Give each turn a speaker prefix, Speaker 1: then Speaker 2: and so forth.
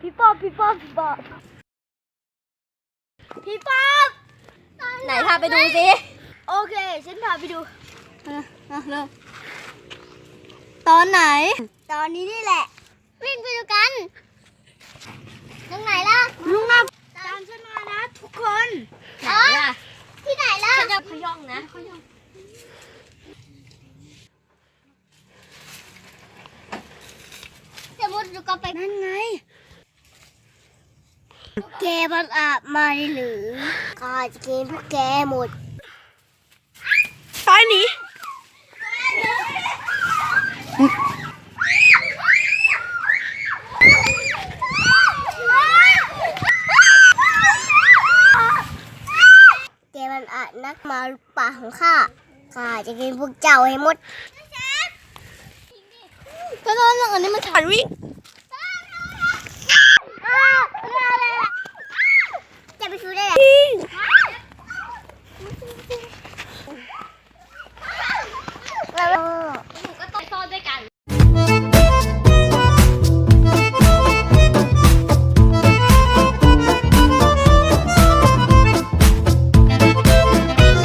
Speaker 1: พี่ป๊อบพี่ป๊อบพี่ป๊อบพี่ป๊อ
Speaker 2: ไหนพาไปดูสิ
Speaker 1: โอเค ฉันพาไปดูอะอะเริ่มตอนไหน
Speaker 2: ตอนนี้นี่แหละ วิ่งไปดูกัน ตรงไหนล่ะล
Speaker 1: ุงอะ
Speaker 2: ตาม
Speaker 1: ฉันมานะทุกคน
Speaker 3: ไหนล่ะ
Speaker 2: ที่ไหนล่ะฉัน
Speaker 3: จะพย่องนะพ
Speaker 1: ย่อง
Speaker 2: จะมุดดูก็ไปน
Speaker 1: ั่นไง
Speaker 2: แกมันอาบมาหรือข้าจะกินพวกแกหมด
Speaker 4: ตายหนี เก
Speaker 2: มันอาจนักมาลูกป่าของข้าข้าจะกินพวกเจ้าให้หมด
Speaker 1: ก็ตอนนั้นอันนี้มันถ่ายวิ่ง